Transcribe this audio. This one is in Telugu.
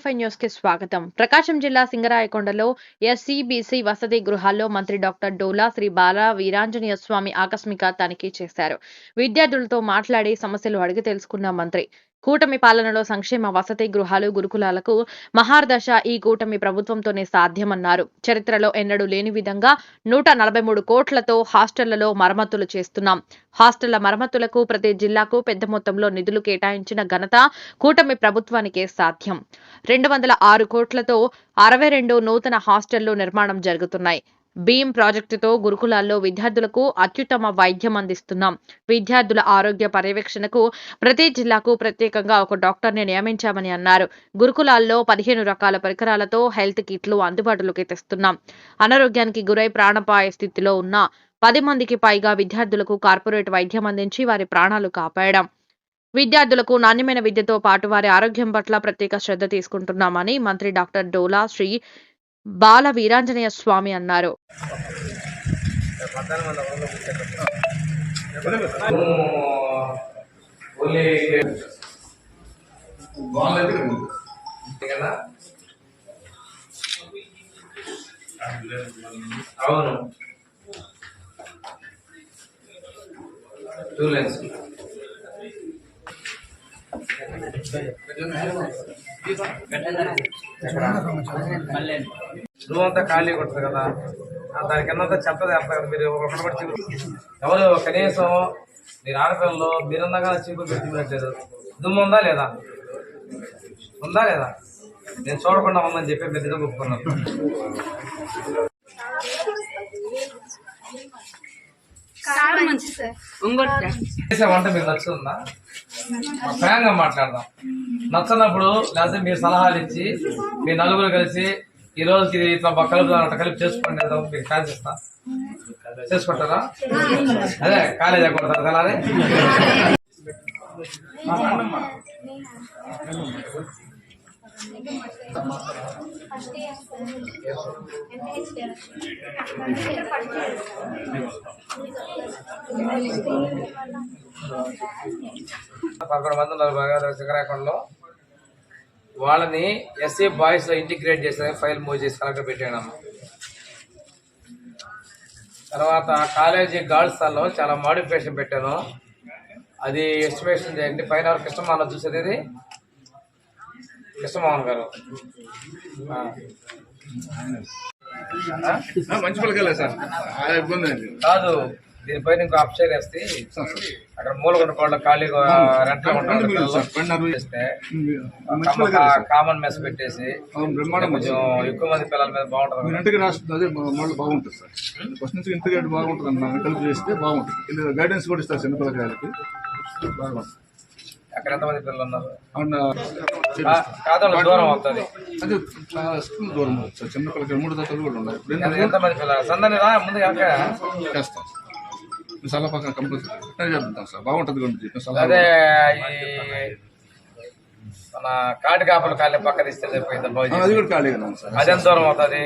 నైన్టీ ఫైవ్ న్యూస్కి స్వాగతం. ప్రకాశం జిల్లా సింగరాయకొండలో ఎస్సీబీసీ వసతి గృహాల్లో మంత్రి డాక్టర్ డోలా శ్రీ బాల వీరాంజనేయ స్వామి ఆకస్మిక తనిఖీ చేశారు. విద్యార్థులతో మాట్లాడి సమస్యలు అడిగి తెలుసుకున్న మంత్రి కూటమి పాలనలో సంక్షేమ వసతి గృహాలు గురుకులాలకు మహార్దశ ఈ కూటమి ప్రభుత్వంతోనే సాధ్యమన్నారు. చరిత్రలో ఎన్నడూ లేని విధంగా నూట నలభై మూడు కోట్లతో హాస్టళ్ళలో మరమ్మతులు చేస్తున్నాం. హాస్టళ్ళ మరమ్మతులకు ప్రతి జిల్లాకు పెద్ద మొత్తంలో నిధులు కేటాయించిన ఘనత కూటమి ప్రభుత్వానికే సాధ్యం. రెండు వందల ఆరు కోట్లతో అరవై రెండు నూతన హాస్టళ్ళు నిర్మాణం జరుగుతున్నాయి. బీమ్ ప్రాజెక్టుతో గురుకులాల్లో విద్యార్థులకు అత్యుత్తమ వైద్యం అందిస్తున్నాం. విద్యార్థుల ఆరోగ్య పర్యవేక్షణకు ప్రతి జిల్లాకు ప్రత్యేకంగా ఒక డాక్టర్ని నియమించామని అన్నారు. గురుకులాల్లో పదిహేను రకాల పరికరాలతో హెల్త్ కిట్లు అందుబాటులోకి తెస్తున్నాం. అనారోగ్యానికి గురై ప్రాణపాయ స్థితిలో ఉన్న పది మందికి పైగా విద్యార్థులకు కార్పొరేట్ వైద్యం అందించి వారి ప్రాణాలు కాపాడాం విద్యార్థులకు నాణ్యమైన విద్యతో పాటు వారి ఆరోగ్యం పట్ల ప్రత్యేక శ్రద్ధ తీసుకుంటున్నామని మంత్రి డాక్టర్ డోలా శ్రీ బాల వీరాంజనేయ స్వామి అన్నారు. అవును. టూ లెన్స్ రూమ్ అంతా ఖాళీ కొడుతుంది కదా. ఆ దాని కింద చెత్త చేస్తారు మీరు ఒకటి పడి చీపురు ఎవరు కనీసం మీరు ఆడపిల్లలు మీరుండగా చీపురు పెట్టి దుమ్ము ఉందా లేదా? ఉందా లేదా? నేను చూడకుండా ఉందని చెప్పి మీరు ఒప్పుకున్నాను సార్ ఇంకోటి చేసే వంట మీకు నచ్చుతుందా? స్వయంగా మాట్లాడదాం. నచ్చనప్పుడు లేకపోతే మీరు సలహాలు ఇచ్చి మీ నలుగురు కలిసి ఈ రోజుకి ఇది ఇట్లా బా- కలుపుదాం అట్లా కలిపి చేసుకోండి ఏదో మీకు ఛాన్స్ ఇస్తా చేసుకుంటారా? అదే కాలేజ్ కొడతారు కదా అదే పదకొండు మంది ఉన్నారు బాగా వాళ్ళని ఎస్సీ బాయ్స్లో ఇంటిగ్రేట్ చేసిన ఫైల్ మూవ్ చేసి కలెక్టర్ పెట్టాడమ్మ. తర్వాత కాలేజీ గర్ల్స్లో చాలా మోడిఫికేషన్ పెట్టాను. అది ఎస్టిమేషన్ చేయండి. పైన వరకు ఇష్టం మనం చూసేది కృష్ణమోహన్ గారు? మంచి పలకాలే సార్. ఇబ్బంది అండి కాదు దీనిపైన ఇంకో అప్షేర్ వేస్తే అక్కడ మూలగుంట కోళ్ళ ఖాళీగా రెంట్లో చేస్తే కామన్ మెస్ పెట్టేసి కొంచెం ఎక్కువ మంది పిల్లల మీద బాగుంటుంది ఇంటికి మళ్ళీ బాగుంటుంది సార్. ఫస్ట్ నుంచి ఇంటికి బాగుంటుంది అన్న కలిపి చేస్తే బాగుంటుంది. గైడెన్స్ కూడా ఇస్తారు చిన్న పిల్లకాయలకి బాగుంటుంది. అక్కడ ఎంతమంది పిల్లలు ఉన్నారు? దూరం అవుతుంది. అదే చాలా స్కూల్ దూరం ఉంది సార్ చిన్న పిల్లకాయలు మూడు తరగతులు కూడా ఉన్నాయి ఇప్పుడు ఎంత- ఏంటంటే ఎంతమంది పిల్లలు? సందని రా ముందు చేస్తాం. సలహా పక్కన కంపల్సరీ. చెప్తాం సార్ బాగుంటుంది చెప్పిన సలహా అదే ఈ మన కాటి కాపలు కాళ్ళ పక్క తీస్తే సరిపోయింది ఆ, అది కూడా ఖాళీగా ఉంది సార్. అది ఎంత దూరం అవుతుంది?